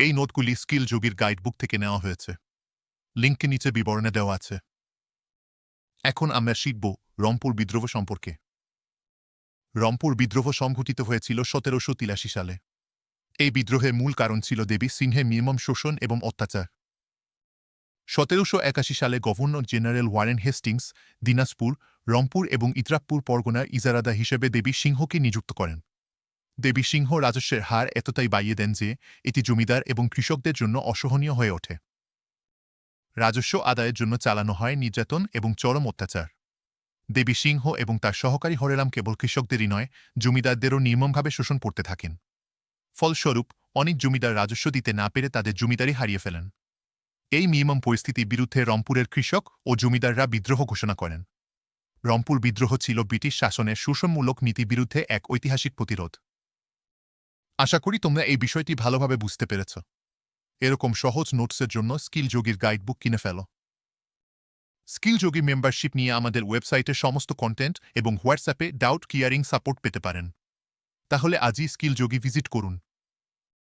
এই নোটগুলি স্কিল যোগীর গাইডবুক থেকে নেওয়া হয়েছে। লিঙ্ককে নিচে বিবরণে দেওয়া আছে। এখন আমরা শিখব রংপুর বিদ্রোহ সম্পর্কে। রংপুর বিদ্রোহ সংঘটিত হয়েছিল সতেরোশো তিরাশি সালে। এই বিদ্রোহের মূল কারণ ছিল দেবী সিংহের নির্মম শোষণ এবং অত্যাচার। সতেরোশো একাশি সালে governor general Warren Hastings Dinajpur, Rangpur এবং ইতরাকপুর পরগনার ইজারাদা হিসেবে দেবী সিংহকে নিযুক্ত করেন। দেবী সিংহ রাজস্বের হার এতটাই বাড়িয়ে দেন যে এটি জমিদার এবং কৃষকদের জন্য অসহনীয় হয়ে ওঠে। রাজস্ব আদায়ের জন্য চালানো হয় নির্যাতন এবং চরম অত্যাচার। দেবী সিংহ এবং তার সহকারী হরেরাম কেবল কৃষকদেরই নয়, জমিদারদেরও নির্মমভাবে শোষণ করতে থাকেন। ফলস্বরূপ, অনেক জমিদার রাজস্ব দিতে না পেরে তাদের জমিদারি হারিয়ে ফেলেন। এই নির্মম পরিস্থিতির বিরুদ্ধে রংপুরের কৃষক ও জমিদাররা বিদ্রোহ ঘোষণা করেন। রংপুর বিদ্রোহ ছিল ব্রিটিশ শাসনের শোষণমূলক নীতি বিরুদ্ধে এক ঐতিহাসিক প্রতিরোধ। আশা করি তোমরা এই বিষয়টি ভালোভাবে বুঝতে পেরেছ। এরকম সহজ নোটসের জন্য স্কিল যোগীর গাইডবুক কিনে ফেল। স্কিল যোগী মেম্বারশিপ নিয়ে আমাদের ওয়েবসাইটে সমস্ত কন্টেন্ট এবং হোয়াটসঅ্যাপে ডাউট কিয়ারিং সাপোর্ট পেতে পারেন। তাহলে আজই স্কিল যোগী ভিজিট করুন।